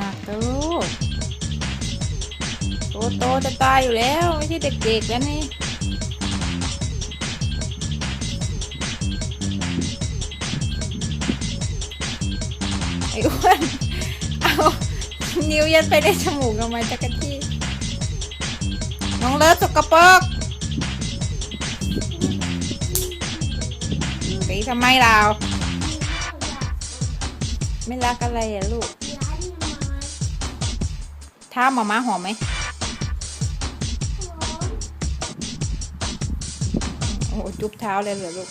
หนักลูโตโตจะตายอยู่แล้ว ไม่ใช่เด็กๆแล้วนี่ไอ้อ้วนเอานิ้วยัดไปได้จมูกทำไมจักรที่น้องเลิศสกปรกตีทำไมเรา ไม่รักอะไรอะลูก ท้าหมาม้าหอมไหมโอ้โหจุ๊บเท้าเลยเหรอลูก